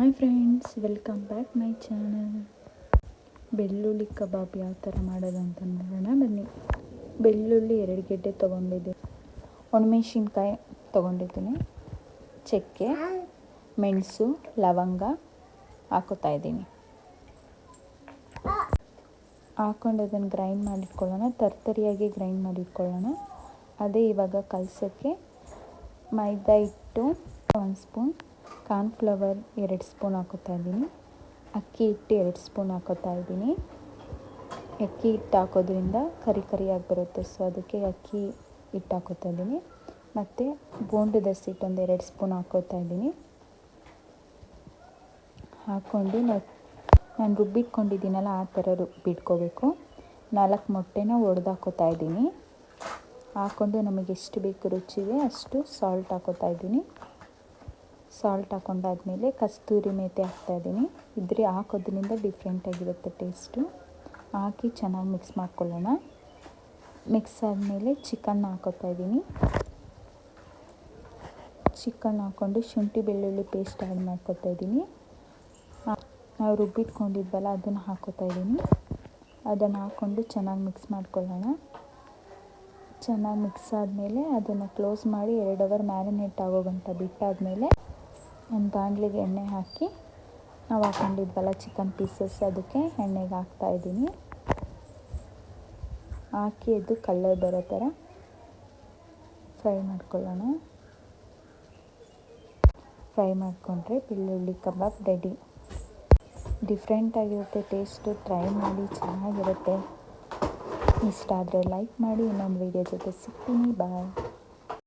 Hi friends welcome back my channel ಬೆಳ್ಳುಳ್ಳಿ ಕಬಾಬ್ ಯಾವ ಥರ ಮಾಡೋದು ಅಂತ ನೋಡೋಣ, ಬನ್ನಿ. ಬೆಳ್ಳುಳ್ಳಿ ಎರಡು ಗೆಡ್ಡೆ ತೊಗೊಂಡಿದ್ದೆ. ಒಣಮೆಣಸಿನ್ಕಾಯಿ ತೊಗೊಂಡಿದ್ದೀನಿ. ಚಕ್ಕೆ, ಮೆಣಸು, ಲವಂಗ ಹಾಕೋತಾ ಇದ್ದೀನಿ. ಹಾಕೊಂಡು ಅದನ್ನು ಗ್ರೈಂಡ್ ಮಾಡಿಟ್ಕೊಳ್ಳೋಣ. ತರ್ತರಿಯಾಗಿ ಗ್ರೈಂಡ್ ಮಾಡಿಟ್ಕೊಳ್ಳೋಣ. ಅದೇ ಇವಾಗ ಕಲಸೋಕ್ಕೆ ಮೈದಾ ಹಿಟ್ಟು ಒಂದು ಸ್ಪೂನ್ ಕಾರ್ನ್ಫ್ಲವರ್ ಎರಡು ಸ್ಪೂನ್ ಹಾಕೋತಾ ಇದ್ದೀನಿ. ಅಕ್ಕಿ ಹಿಟ್ಟು ಎರಡು ಸ್ಪೂನ್ ಹಾಕೋತಾ ಇದ್ದೀನಿ. ಅಕ್ಕಿ ಹಿಟ್ಟು ಹಾಕೋದ್ರಿಂದ ಕರಿ ಕರಿಯಾಗಿ ಬರುತ್ತೆ ಸೊ ಅದಕ್ಕೆ ಅಕ್ಕಿ ಹಿಟ್ಟು ಹಾಕೋತಾ ಇದ್ದೀನಿ. ಮತ್ತು ಬೋಂಡದ ಸಿಟ್ಟು ಒಂದು ಎರಡು ಸ್ಪೂನ್ ಹಾಕೋತಾ ಇದ್ದೀನಿ. ಹಾಕ್ಕೊಂಡು ನಾವು ನಾನು ರುಬ್ಬಿಟ್ಕೊಂಡಿದ್ದೀನಲ್ಲ ಆ ಥರ ರುಬ್ಬಿಟ್ಕೋಬೇಕು. ನಾಲ್ಕು ಮೊಟ್ಟೆನ ಒಡೆದು ಹಾಕೋತಾ ಇದ್ದೀನಿ. ಹಾಕ್ಕೊಂಡು ನಮಗೆ ಎಷ್ಟು ಬೇಕು ರುಚಿಗೆ ಅಷ್ಟು ಸಾಲ್ಟ್ ಹಾಕೋತಾ ಇದ್ದೀನಿ. ಸಾಲ್ಟ್ ಹಾಕೊಂಡಾದ್ಮೇಲೆ ಕಸ್ತೂರಿ ಮೇಥಿ ಹಾಕ್ತಾಯಿದ್ದೀನಿ ಇದ್ರೆ ಹಾಕೋದ್ರಿಂದ ಡಿಫ್ರೆಂಟಾಗಿರುತ್ತೆ ಟೇಸ್ಟು ಹಾಕಿ ಚೆನ್ನಾಗಿ ಮಿಕ್ಸ್ ಮಾಡ್ಕೊಳ್ಳೋಣ. ಮಿಕ್ಸ್ ಆದಮೇಲೆ ಚಿಕನ್ ಹಾಕೋತಾ ಇದ್ದೀನಿ. ಚಿಕನ್ ಹಾಕ್ಕೊಂಡು ಶುಂಠಿ ಬೆಳ್ಳುಳ್ಳಿ ಪೇಸ್ಟ್ ಆ್ಯಡ್ ಮಾಡ್ಕೊತಾ ಇದ್ದೀನಿ. ನಾವು ರುಬ್ಬಿಟ್ಕೊಂಡಿದ್ವಲ್ಲ ಅದನ್ನು ಹಾಕೋತಾ ಇದ್ದೀನಿ. ಅದನ್ನು ಹಾಕ್ಕೊಂಡು ಚೆನ್ನಾಗಿ ಮಿಕ್ಸ್ ಮಾಡ್ಕೊಳ್ಳೋಣ. ಚೆನ್ನಾಗಿ ಮಿಕ್ಸ್ ಆದಮೇಲೆ ಅದನ್ನು ಕ್ಲೋಸ್ ಮಾಡಿ ಎರಡು ಅವರ್ ಮ್ಯಾರಿನೇಟ್ ಆಗೋ ಗಂಟ ಬಿಟ್ಟಾದಮೇಲೆ ಒಂದು ಬಾಣಲಿಗೆ ಎಣ್ಣೆ ಹಾಕಿ ನಾವು ಹಾಕೊಂಡಿದ್ವಲ್ಲ ಚಿಕನ್ ಪೀಸಸ್, ಅದಕ್ಕೆ ಎಣ್ಣೆಗೆ ಹಾಕ್ತಾಯಿದ್ದೀನಿ ಹಾಕಿ ಅದು ಕಲ್ಲರ್ ಬರೋ ಥರ ಫ್ರೈ ಮಾಡ್ಕೊಳ್ಳೋಣ. ಫ್ರೈ ಮಾಡಿಕೊಂಡ್ರೆ ಬೆಳ್ಳುಳ್ಳಿ ಕಬಾಬ್ ರೆಡಿ. ಡಿಫ್ರೆಂಟಾಗಿರುತ್ತೆ ಟೇಸ್ಟು ಟ್ರೈ ಮಾಡಿ, ಚೆನ್ನಾಗಿರುತ್ತೆ. ಇಷ್ಟ ಆದರೆ ಲೈಕ್ ಮಾಡಿ, ಇನ್ನೊಂದು ವೀಡಿಯೋ ಜೊತೆ ಸಿಗ್ತೀನಿ. ಬಾಯ್.